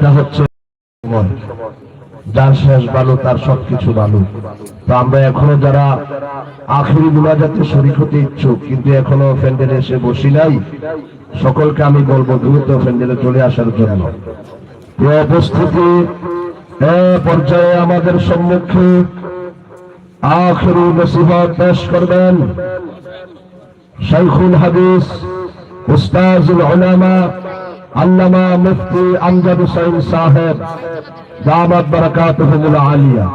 সময়টা হচ্ছে যার শেষ বালু, তার সবকিছু বালু। তো আমরা এখনও যারা আখেরি মুনাজাতে শরিক হতে ইচ্ছুক, কিন্তু এখনও প্যান্ডেলে এসে বসি নাই, সকলকে আমি বলব দ্রুত প্যান্ডেলে চলে আসার জন্য। উপস্থিতি পর্যায়ে আমাদের সম্মুখে আখেরি নসিহত পেশ করবেন শাইখুল হাদিস, উস্তাজুল উলামা আল্লামা মুফতি আমজাদ হুসাইন সাহেব, দামাত বারাকাতুহুল আলিয়া।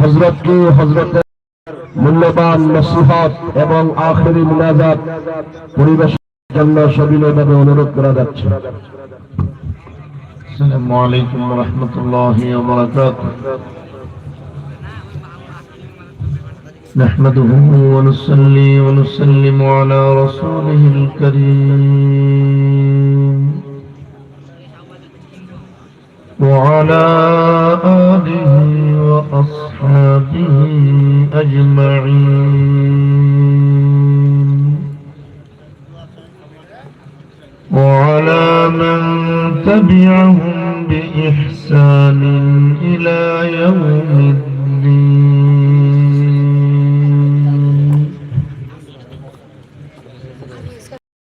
হযরতকে হযরতের মূল্যবান নসিহত এবং আখেরি মুনাজাত পরিবেশের জন্য সবিনয়ভাবে অনুরোধ করা যাচ্ছে। আসসালামু আলাইকুম ওয়া রাহমাতুল্লাহি ওয়া বারাকাতুহু। نحمده ونصلي ونسلم على رسوله الكريم. وعلى آله وأصحابه أجمعين. وعلى من تبعهم بإحسان إلى يوم الدين.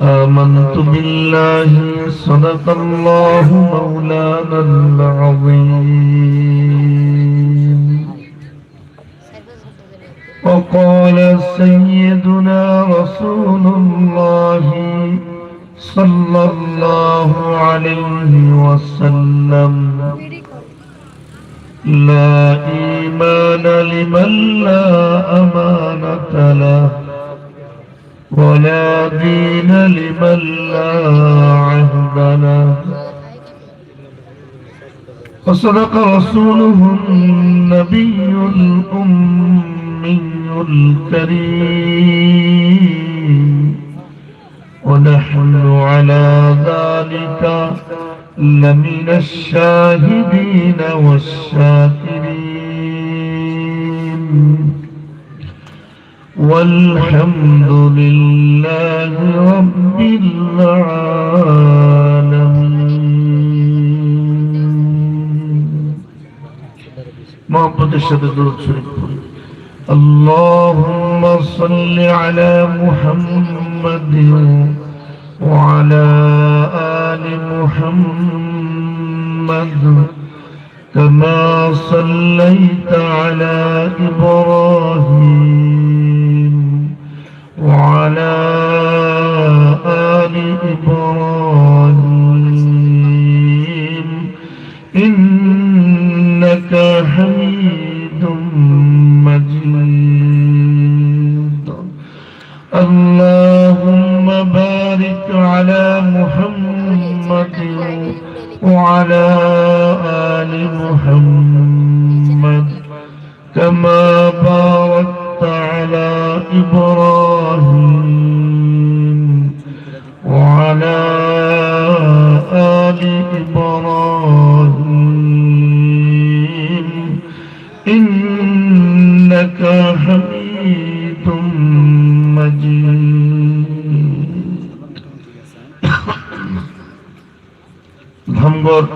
آمنت بالله صدق الله مولانا العظيم. وقال سيدنا رسول الله صلى الله عليه وسلم لا إيمان لمن لا أمانة له. ولا دين لمن لا عهد له وصدق رسوله النبي الأمي الكريم ونحن على ذلك لمن الشاهدين والشاكرين والحمد لله رب العالمين. اللهم صل على محمد وعلى آل محمد كما صليت على إبراهيم. إنك حميد مجيد ধামগড়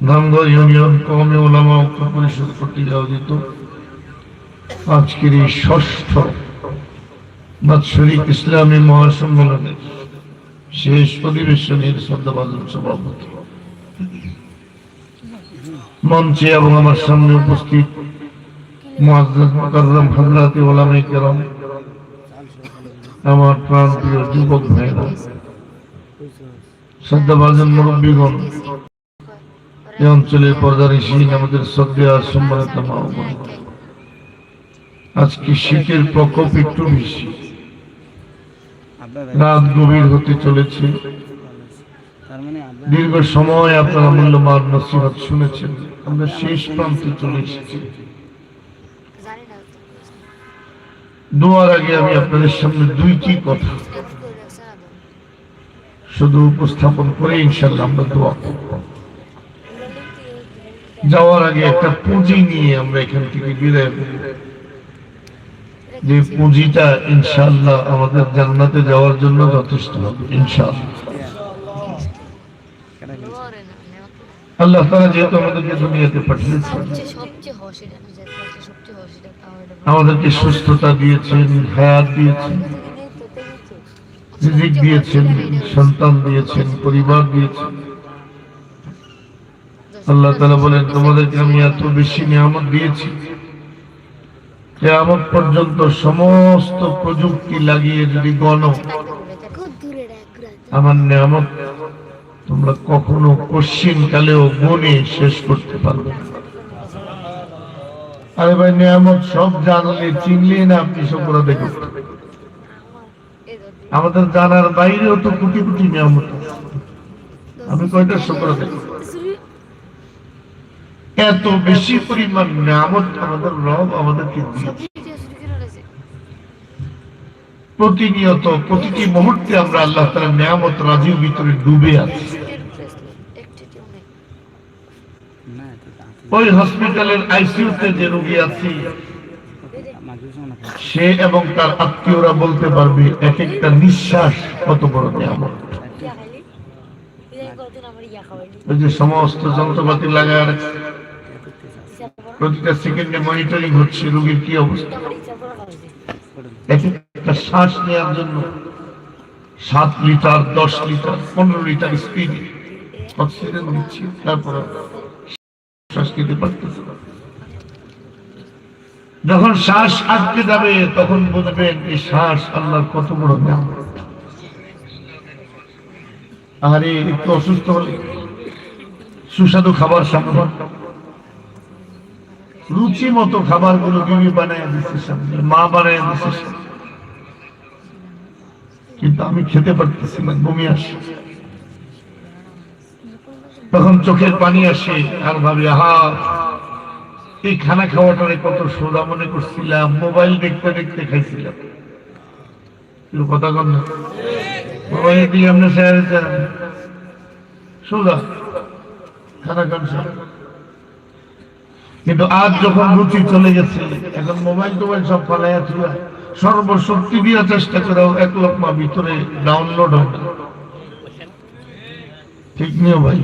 ধামগড় ইউনিয়ন কমে ওলামা ঐক্য পরিষদ কর্তৃক আয়োজিত আজকের এই ষষ্ঠ বাৎসরিক ইসলামী মহাসম্মেলনের শেষ অধিবেশনের শ্রদ্ধাভাজন সভাপতি মঞ্চে এবং আমার সামনে উপস্থিত আমার প্রাণ প্রিয় যুবক ভাইরা, শ্রদ্ধাভাজন মুরব্বীগণ এই অঞ্চলের পর্দার ইসিন আমাদের শ্রদ্ধা সম্মানিত আজকে শীতের প্রকোপ একটু বেশি। রাত গভীর হতে চলেছে। দীর্ঘ সময় আপনারা মূল্যবান নসিহত শুনেছেন। আমরা শেষ প্রান্তে চলে এসেছি। দোয়ার আগে আমি আপনাদের সামনে দুইটি কথা শুধু উপস্থাপন করে ইনশাল্লাহ আমরা দোয়া করব। যাওয়ার আগে একটা পুঁজি নিয়ে আমরা এখান থেকে বিদায় নেব। যে পুঁজিটা ইনশাল্লাহ আমাদের জান্নাতে যাওয়ার জন্য যথেষ্ট হবে ইনশাল্লাহ কেন কি? ওরে না নেওয়া আল্লাহ তারা যেহেতু আমাদেরকে দুনিয়াতে পাঠিয়েছেন আমাদেরকে সুস্থতা দিয়েছেন হায়াত দিয়েছেন রিজিক দিয়েছেন সন্তান দিয়েছেন পরিবার দিয়েছেন। আল্লাহ তালা বলেন তোমাদেরকে আমি এত বেশি নিয়ামত দিয়েছি কেয়ামত পর্যন্ত সমস্ত প্রযুক্তি লাগিয়ে যদি গণ আমার নিয়ামত তোমরা কখনো কশ্চিন কালেও গুণে শেষ করতে পারবে আরে ভাই, নিয়ামত সব জানলে চিনলেই না আপনি সফলতা করতে আমাদের জানার বাইরেও তো কোটি কোটি নিয়ামত আমি কয়টা সফলতা এত বেশি পরিমাণ নিয়ামত আমাদের রব আমাদেরকে প্রতিনিয়ত প্রতিটি মুহূর্তে আমরা আল্লাহ তালা নিয়ামত রাজির ভিতরে ডুবে আছি না এটা তো আছে। ওই হসপিটালের আইসিইউতে যে রোগী আছি সে এবং তার আত্মীয়রা বলতে পারবে এক একটা নিঃশ্বাস কত বড় নিয়ামত। ওই যে সমস্ত যন্ত্রপাতি রাখছে, প্রতিটা সেকেন্ডে মনিটরিং হচ্ছে রোগীর কি অবস্থা। এক একটা শ্বাস নেওয়ার জন্য সাত লিটার দশ লিটার পনেরো লিটার স্পিডে অক্সিজেন দিচ্ছি তারপর নিতে পারতেছে। যখন শ্বাস আটকে যাবে, তখন বুঝবেন এই শ্বাস আল্লাহর কত বড় নাম আরে একটু অসুস্থ হলে সুস্বাদু খাবার সামনে রুচি মতো খাবারগুলো বিবি বানায় দিচ্ছে সামনে, মা বানায় দিচ্ছে কিন্তু আমি খেতে পারতেছি না বমি আসে তখন চোখের পানি আসে, আর ভাবি, আহা, এই খানা খাওয়াটারে কত সোজা মনে করছিলাম, মোবাইল দেখতে দেখতে খাইছিলাম। কথা কন না। মোবাইল দিয়ে আপনি স্যার সোজা, খানা খান কিন্তু আজ যখন রুচি চলে গেছে, এখন মোবাইল টোবাইল সব ফালাইয়া চুলা সর্বশক্তি দিয়ে চেষ্টা করেও এক লোকমা ভিতরে ডাউনলোড না। ঠিক নিও ভাই?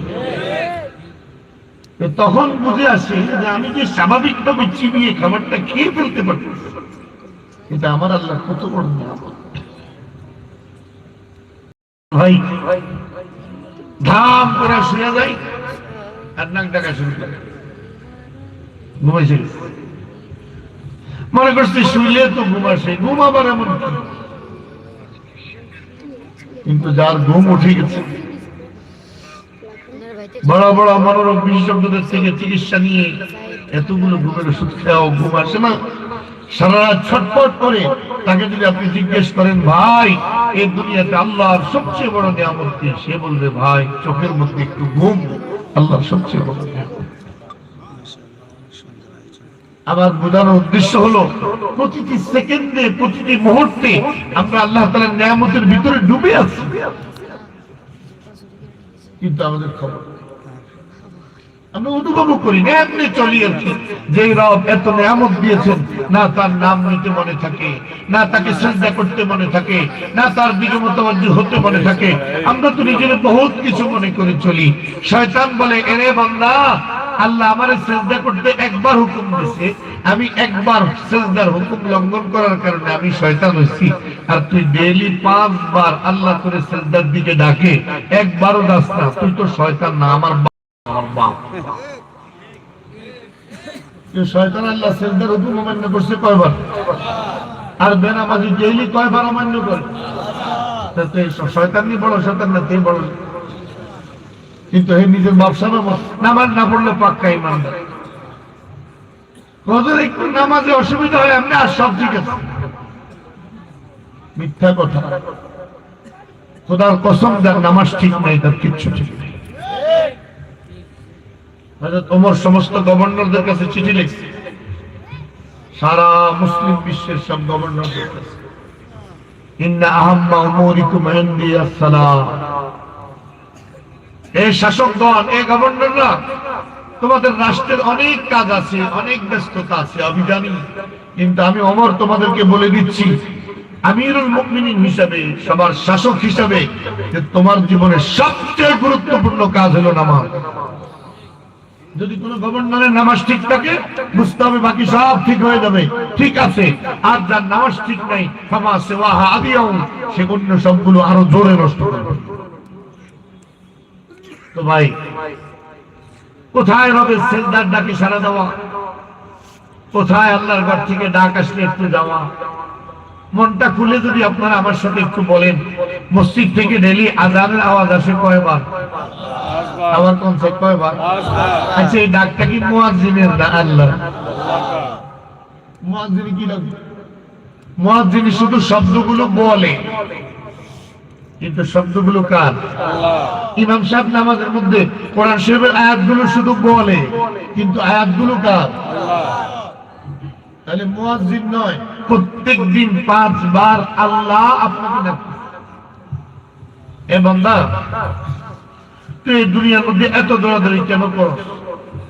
তখন বুঝে আসে যে আমি যে স্বাভাবিকভাবে চিবিয়ে খাবারটা খেয়ে ফেলতে পারতেছি এটা আমার আল্লাহ কত বড় ভাই, ধাম করে শুয়ে যাই আর নাক ডাকা শুরু করে। ঘুমাইছে। মনে করছি শুইলে তো ঘুমাসে ঘুমাবার এমন কি? কিন্তু যার ঘুম উঠে গেছে বড় বড় মনোরোগ বিশেষজ্ঞদের থেকে চিকিৎসা নিয়ে এতগুলো ঘুমের ওষুধ ঘুম আসে না। সারা রাত ছটফট করে তাকে যদি আপনি জিজ্ঞেস করেন, ভাই, এই দুনিয়াতে আল্লাহর সবচেয়ে বড় নিয়ামত কি? সে বলবে, ভাই, চোখের মধ্যে একটু ঘুম, আল্লাহর সবচেয়ে বড় আমার বোঝানোর উদ্দেশ্য হলো, প্রতিটি সেকেন্ডে, প্রতিটি মুহূর্তে আমরা আল্লাহ তালার নিয়ামতের ভিতরে ডুবে আছি। কিন্তু আমাদের খবর আমরা অনুভব করি এমনি চলি আছি যে রব এত নিয়ামত দিয়েছেন, না তার নাম নিতে মনে থাকে, না তাকে শ্রদ্ধা করতে মনে থাকে, না তার দিকে হতে মনে থাকে। আমরা তো বহুত কিছু মনে করে চলি। শয়তান বলে, এরে আল্লাহ আমার শ্রদ্ধা করতে একবার হুকুম দিছে আমি একবার শ্রদ্ধার হুকুম লঙ্ঘন করার কারণে আমি শয়তান হয়েছি। আর তুই ডেইলি পাঁচবার আল্লাহ করে শ্রদ্ধার দিকে ডাকে, একবারও দাস না। তুই তো শয়তান না, আমার কয়বার? অমান্য করে? শয়তান বড়, শয়তান না তুই বড়। কিন্তু হে নিজের ব্যবসা নামাজ না পড়লে পাক্কা ইমানদার কত একটু নামাজে অসুবিধা হয়, এমনি আর সব ঠিক আছে। মিথ্যা কথা। খোদার কসম, যার নামাজ ঠিক নাই, তার কিচ্ছু ঠিক ওমর সমস্ত গভর্নরদের কাছে চিঠি লিখছে। সারা মুসলিম বিশ্বের সব গভর্নরদের কাছে। এই গভর্নররা, তোমাদের রাষ্ট্রের অনেক কাজ আছে, অনেক ব্যস্ততা আছে আমি জানি কিন্তু আমি অমর তোমাদেরকে বলে দিচ্ছি, আমিরুল মুকমিনিন হিসাবে, সবার শাসক হিসাবে তোমার জীবনের সবচেয়ে গুরুত্বপূর্ণ কাজ হলো নামাজ। যদি কোনো গভর্নরের নামাজ ঠিক থাকে বুঝতে হবে বাকি সব ঠিক হয়ে যাবে। ঠিক আছে, আর যার নামাজ ঠিক নাই, ফামা সেওয়াহা আদিয়াও সে সবগুলো আরও জোরে নষ্ট করবে। তো ভাই, কোথায় রবে সেলদার ডাকে সারা দেওয়া? কোথায় আল্লাহর ঘর থেকে ডাক আসলে একটু যাওয়া? মনটা খুলে যদি আপনারা আমার সাথে একটু বলেন, মসজিদ থেকে ডেলি আজানের আওয়াজ আসে কয়বার? আবার সে কয়বার? আচ্ছা এই ডাকটা কি মুয়াজ্জিনের না আল্লাহ মুয়াজ্জিন কি ডাক? মুয়াজ্জিন শুধু শব্দগুলো বলে। কিন্তু শব্দগুলো কার? ইমাম সাহেব নামাজের মধ্যে কোরআন শরীফের আয়াতগুলো শুধু বলে, কিন্তু আয়াতগুলো কার? তাহলে মুয়াজ্জিন নয় প্রত্যেক দিন পাঁচবার আল্লাহ আপনাকে এ বান্দা, তুই দুনিয়ার মধ্যে এত দৌড়াদৌড়ি কেন করো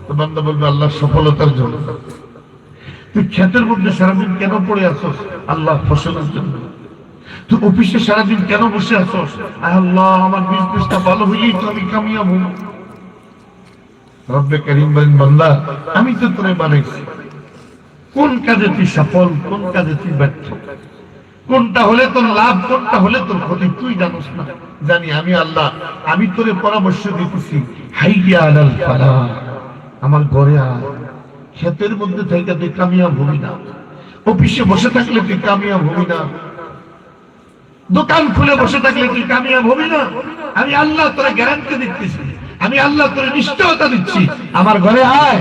তো বান্দা বলবে, আল্লাহ সফলতার জন্য। তুই ক্ষেতের মধ্যে সারাদিন কেন পড়ে আসোস আল্লাহ ফসলের জন্য। তুই অফিসে সারাদিন কেন বসে আসোস আল্লাহ, আমার বিজনেসটা ভালো হইলেই তো আমি কামিয়াব রব্বে করিম বলেন, বান্দা, আমি তো তোরে বানাইছি। কোন কাজে তুই সফল, কোন কাজে তুই ব্যর্থ? কোনটা হলে তোর লাভ, কোনটা হলে তোর ক্ষতি, তুই জানোস না। জানি, আমি আল্লাহ, আমি তোরে পরামর্শ দিতেছি আমার ঘরে আয়। ক্ষেতের মধ্যে থেকে তুই কামিয়াব হবি না। অফিসে বসে থাকলে তুই কামিয়াব হবি না। দোকান খুলে বসে থাকলে তুই কামিয়াব হবি না। আমি আল্লাহ তোরা গ্যারান্টি দিচ্ছি আমি আল্লাহ তোরে নিশ্চয়তা দিচ্ছি। আমার ঘরে আয়,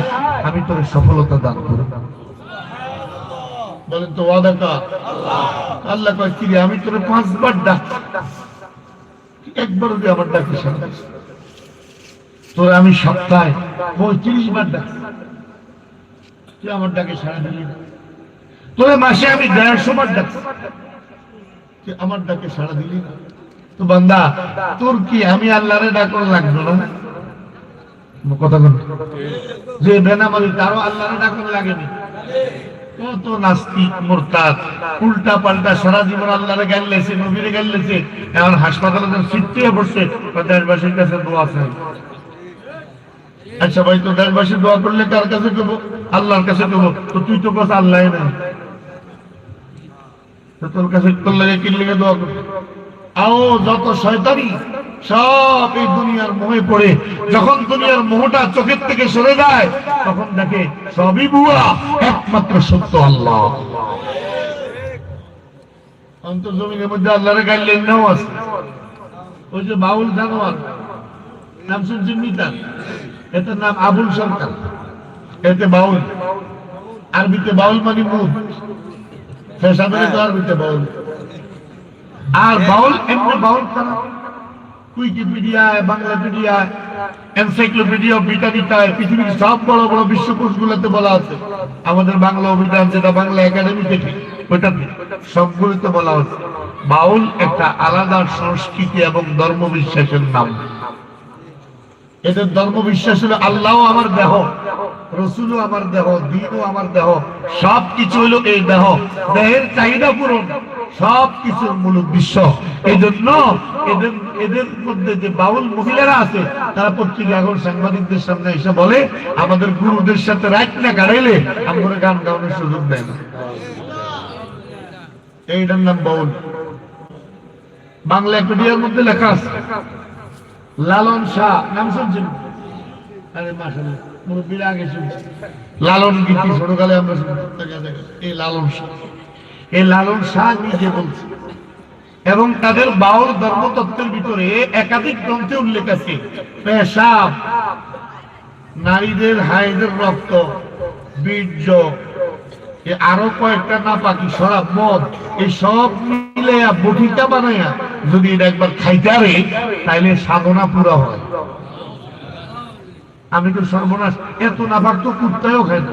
আমি তোরে সফলতা দান করব। বলেন তো, ওয়াদা আল্লাহ কয় আমি তোরে পাঁচবার ডাক একবার যদি আমার ডাকি তোরে আমি সপ্তাহে পঁয়ত্রিশ বার ডাক তুই আমার ডাকে দিলি মাসে আমি দেড়শো বার ডাক তুই আমার ডাকে সারা দিলি না তো বান্দা, তোর কি আমি আল্লাহরে ডাকর লাগল না? কথা যে বেনামালি তারও আল্লাহরে ডাকর লাগেনি কত নাস্তিক মোরতাদ? উল্টা পাল্টা সারা জীবন আল্লাহরে জ্ঞান লেছে নবীরে জ্ঞান লেছে এখন হাসপাতালে যখন সিটে বসছে দেশবাসীর কাছে দোয়া চাই। আচ্ছা ভাই, তো দেশবাসী দোয়া করলে কার কাছে দেবো আল্লাহর কাছে দেবো তো তুই তো কাছে আল্লাহ না তোর কাছে তোর লাগে কি লেগে দোয়া করব? আও যত শয়তানি সব এই দুনিয়ার মোহে পড়ে। যখন দুনিয়ার মোহটা চোখের থেকে সরে যায়, তখন দেখে সবই বুয়া একমাত্র সত্য আল্লাহ। অন্তর জমিনের মধ্যে গাইলেন নাও আছে। ওই যে বাউল জানোয়ার, নাম শুনছেন মিতান এটার নাম আবুল সরকার। এতে বাউল। আরবিতে বাউল মানে মুখ। ফেসাদরে তো আরবিতে বাউল। আর বাউল, এমনি বাউল ছাড়া উইকিপিডিয়ায় বাংলাপিডিয়ায় এনসাইক্লোপিডিয়া পৃথিবীর সব বড় বড় বলা আছে। আমাদের বাংলা অভিধান যেটা, বাংলা একাডেমি থেকে সবগুলোতে বলা বাউল একটা আলাদা সংস্কৃতি এবং ধর্ম বিশ্বাসের নাম। এদের ধর্ম বিশ্বাস হলো আল্লাহ আমার দেহ, রসুলও আমার দেহ, দিনও আমার দেহ সব কিছু হলো এই দেহ। দেহের চাহিদা পূরণ। এই জন্য এদের এদের মধ্যে যে বাউল মহিলারা আছে, তারা পত্রিকা এখন সাংবাদিকদের সামনে এসে বলে, আমাদের গুরুদের সাথে রাত না আমরা গান গাওয়ানোর সুযোগ দেয় না। এইটার নাম বাউল। বাংলা একাডিয়ার মধ্যে লেখা আছে, লালন শাহ, নাম শুনছেন? আরে মুরব্বীরা আগে শুনছি। লালন গীতি ছোটকালে আমরা। এই লালন শাহ। লালন এবং তাদের বাউল ধর্মতত্ত্বের ভিতরে একাধিক গ্রন্থে উল্লেখ আছে, পেশাব, নারীদের হাইদের রক্ত, বীর্য আরও কয়েকটা না পাকি সরাব মদ এই সব মিলে বটিকা বানাইয়া যদি এটা একবার খাইতারে তাইলে সাধনা পুরা হয়। আমি তো সর্বনাশ, এত নাপাক তো কুত্তায়ও খাই না।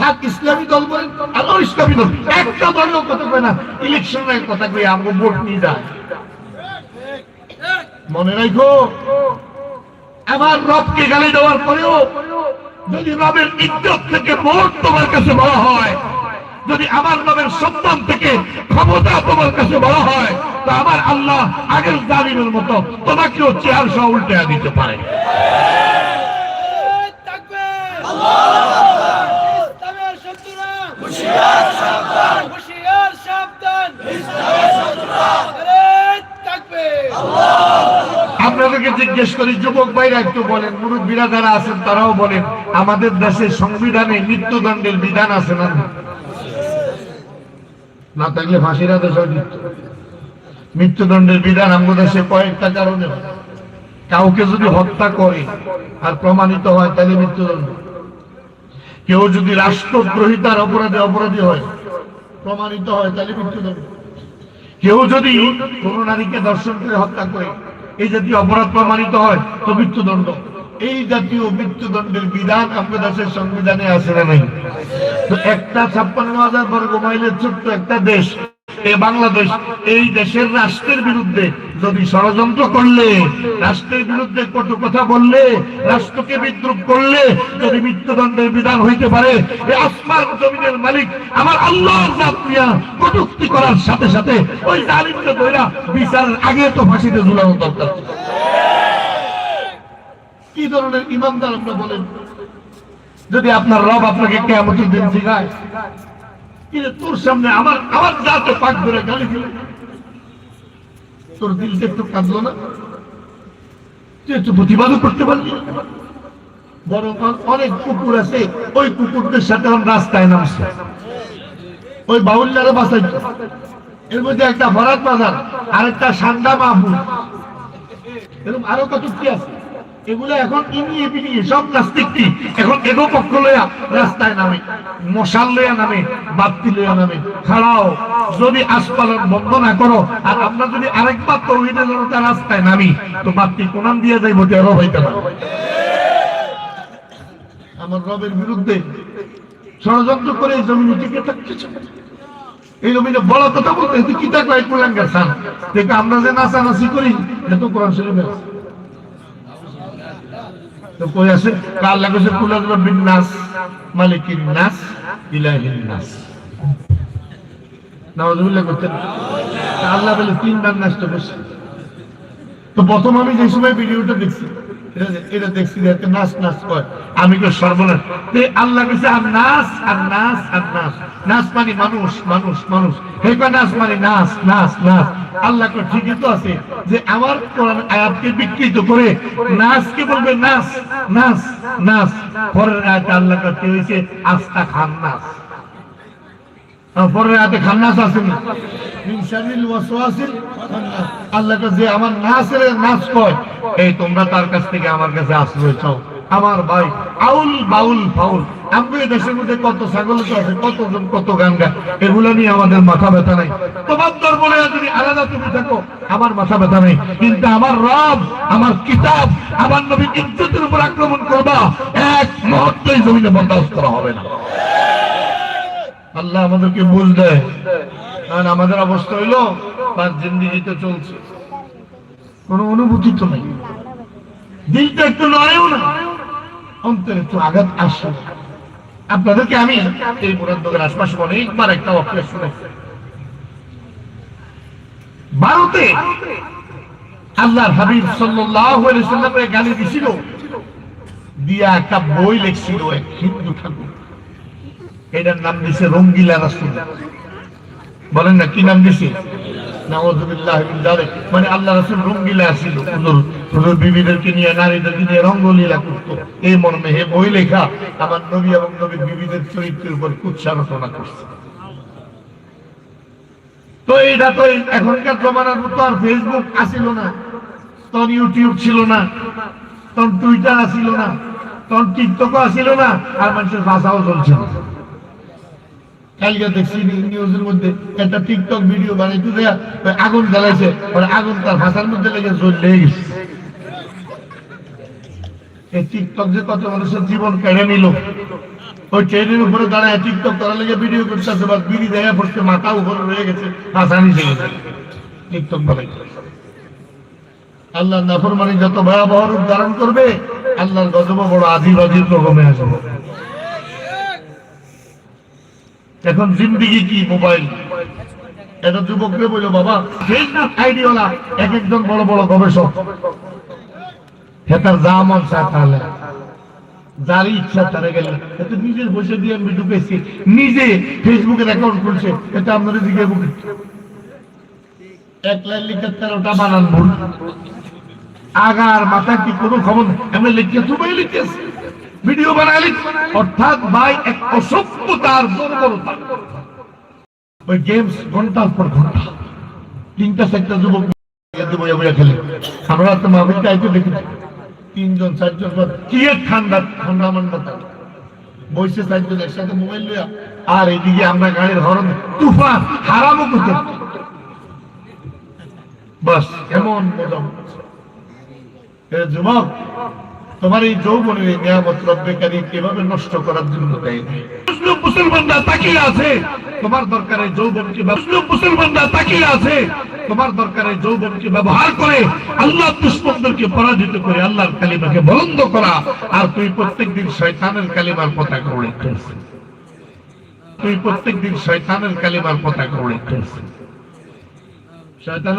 না। ইসলামী একটা কয় না, ইলেকশনের কথা কই আমাকে ভোট নিয়ে মনে রাখো আমার রবকে গালি দেওয়ার পরেও যদি রবের ইজ্জত থেকে ভোট তোমার কাছে বলা হয়, যদি আমার রবের সম্মান থেকে ক্ষমতা তোমার কাছে বলা হয়, তো আমার আল্লাহ আগের জালিমের মতো তোমাকেও চেয়ার সহ উল্টে দিতে পারে। হুশিয়ার সাবধান। হুশিয়ার সাবধান। আপনাদেরকে জিজ্ঞেস করি যুবক ভাইরা একটু বলেন মুরব্বীরা যারা আছেন তারাও বলেন আমাদের দেশের সংবিধানে মৃত্যুদণ্ডের বিধান আছে না না থাকলে ফাঁসির আদেশ মৃত্যু। মৃত্যুদণ্ডের বিধান আমাদের দেশে কয়েকটা কারণে কাউকে যদি হত্যা করে আর প্রমাণিত হয় তাহলে মৃত্যুদণ্ড। কেউ যদি রাষ্ট্রদ্রোহিতার অপরাধে অপরাধী হয়, প্রমাণিত হয়, তাহলে মৃত্যুদণ্ড কেউ যদি কোন নারীকে দর্শন করে হত্যা করে, এই জাতীয় অপরাধ প্রমাণিত হয়, তো মৃত্যুদণ্ড। এই জাতীয় মৃত্যুদণ্ডের বিধান আমাদের দেশের সংবিধানে আছে না নাই? তো একটা ছাপ্পান্ন হাজার বর্গ মাইলের ছোট্ট একটা দেশ এ বাংলাদেশ, এই দেশের রাষ্ট্রের বিরুদ্ধে যদি ষড়যন্ত্র করলে, রাষ্ট্রের বিরুদ্ধে কটু কথা বললে, রাষ্ট্রকে বিদ্রুপ করলে, যদি মৃত্যুদণ্ডের বিধান হইতে পারে আসমান জমিনের মালিক আমার আল্লাহর জাত নিয়া কটুক্তি করার সাথে সাথে ওই জালিমকে ধইরা বিচারের আগে তো ফাঁসিতে ঝুলানো দরকার কি ধরনের ইমানদার আপনি বলেন? যদি আপনার রব আপনাকে কেমতের দিন শিখায় কিন্তু তোর সামনে আমার আমার জাতে পাক ধরে গালি দিল তোর দিলটা একটু কাঁদলো না? তুই একটু প্রতিবাদও করতে পারলি বরং অনেক কুকুর আছে, ওই কুকুরদের সাথে রাস্তায় নামছে। ওই বাউল্লারে বাসাই এর মধ্যে একটা ভরাত বাজার আর একটা সান্দা মাহবুব এরকম আরও কত কি আছে? এগুলো এখন সব নাস্তিকটি এখন এগো পক্ষ লইয়া রাস্তায় নামে, মশাল লইয়া নামে লইয়া নামে। যদি আসপালন বন্ধ না করো, আর আমরা যদি আরেকবার জনতা রাস্তায় নামি, তো দিয়ে যাইব টেরো হইতে পারে। আমার রবের বিরুদ্ধে ষড়যন্ত্র করে এই জমিনে টিকে এই জমিনে বড় কথা বলতে কি থাকল এক কুলাঙ্গার সান। আমরা যে নাচানাচি করি এত কোরআন শরীফে আছে। তো কই আছে? কার লাগছে কুলা দিল নাস মালিকিন নাস, ইলাহিন নাস। নাউজুবিল্লাহ করতেন। আল্লাহ বলে তিনবার তো করছে। তো প্রথম আমি যে সময় ভিডিওটা দেখছি এটা- দেখছি নাচ নাচ আমি তো সর্বনাশ। আল্লাহ আর নাচ আর নাচ আর নাচ। নাচ মানে মানুষ মানুষ মানুষ। হে নাচ মানে নাচ নাচ নাচ। আল্লাহ ঠিকই তো আছে যে আমার কোরআন আয়াতকে বিকৃত করে নাচকে বলবে নাচ নাচ নাচ। পরের আয়াতে আল্লাহ হয়েছে আস্তা খান নাচ পরের হাতে খান্নাস আমার নাসের নাচ কয় এই তোমরা তার কাছ থেকে আমার কাছে আশ্রয় চাও। আমার ভাই আউল বাউল ফাউল। আমাদের দেশের মধ্যে কত ছাগল তো আছে কতজন কত গান গায় এগুলো নিয়ে আমাদের মাথা ব্যথা নাই। তোমার দরবারে যদি আলাদা তুমি থাকো আমার মাথা ব্যথা নেই। কিন্তু আমার রব আমার কিতাব আমার নবীর ইজ্জতের উপর আক্রমণ করবা এক মুহূর্তেই জমিনে বরদাস্ত করা হবে না। আল্লাহ আমাদেরকে বুঝ দেয়। কারণ আমাদের অবস্থা হইল তার জিন্দিগিতে চলছে। কোনো অনুভূতি তো নেই। দিলটা একটু নড়েও না। অন্তরে একটু আঘাত আসে। আপনাদেরকে আমি এই মুরাদ্দকের আশপাশে অনেকবার একটা অক্ষরে শুনে। ভারতে আল্লাহর হাবিব সাল্লামের গালি দিছিল। দিয়া একটা বই লিখছিল, এক হিন্দু ঠাকুর। এটার নাম দিছে রঙ্গিলা রাসূল। বলেন না, কি নাম দিছে? মিন আল্লাহ রাসূল রঙ্গিলা বিবিদেরকে নিয়ে, নারীদেরকে নিয়ে রঙ্গলীলা করতো। এই মর্মে হে বই লেখা আমার নবী এবং নবীর বিবিদের চরিত্রের উপর কুৎসা রচনা করছে। তো এটা তো এখনকার জমানার মতো আর ফেসবুক আসিল না, তখন ইউটিউব ছিল না, তখন টুইটার আসিল না, তখন টিকটক আসিল না, আর মানুষের ভাষাও চলছে না। কালকে দেখছি নিউজের মধ্যে একটা টিকটক ভিডিও বানাইতে দেয়া আগুন জ্বালাইছে। আগুন তার ভাষার মধ্যে লেগে গেছে টিকটক যে কত মানুষের জীবন কেড়ে নিল। ওই ট্রেনের উপরে দাঁড়ায় টিকটক লেগে ভিডিও বাস বিড়ি দেখা পড়ছে, মাথা উপরে রয়ে গেছে, ভাষা নিচে গেছে। টিকটক আল্লাহ যত ভয়াবহ রূপ ধারণ করবে, আল্লাহর গজব বড় আদিবাদীর রকমে আসবে এখন জিন্দিগি কি মোবাইল? এটা যুবকরে বলল, বাবা, ফেসবুক আইডিওয়ালা এক একজন বড় বড় গবেষক। হেতার যা মন তাহলে ইচ্ছা তারা এত বসে দিয়ে আমি ঢুকেছি। নিজে ফেসবুকের অ্যাকাউন্ট খুলছে। এটা আপনাদের দিকে এক লাইন লিখে তেরোটা বানান ভুল। আগার মাথা কি কোনো খবর আমি লিখে তুমি লিখেছি। ভিডিও বানালি, অর্থাৎ ভাই এক অসভ্যতার ওই গেমস ঘণ্টার পর ঘণ্টা। তিনটা, চারটা যুবক খেলে। আমরা তো দেখি তিনজন, চারজন কি ঠান্ডা ঠান্ডা মান্ডা বইসে চারজন একসাথে মোবাইল লইয়া। আর এদিকে আমরা গাড়ির হরন তুফান হারামও করতে বাস, এমন মজা। যুবক তোমার এই যৌবনের নিয়ামত রব্বেকারী কীভাবে নষ্ট করার জন্য দেয় পরাজিত করে আল্লাহর করা। আর তুই শয়তানের কালিমার পতাকা উড়ে ফেলছিস। তুই শয়তানের কালিমার পতাকা শয়তানের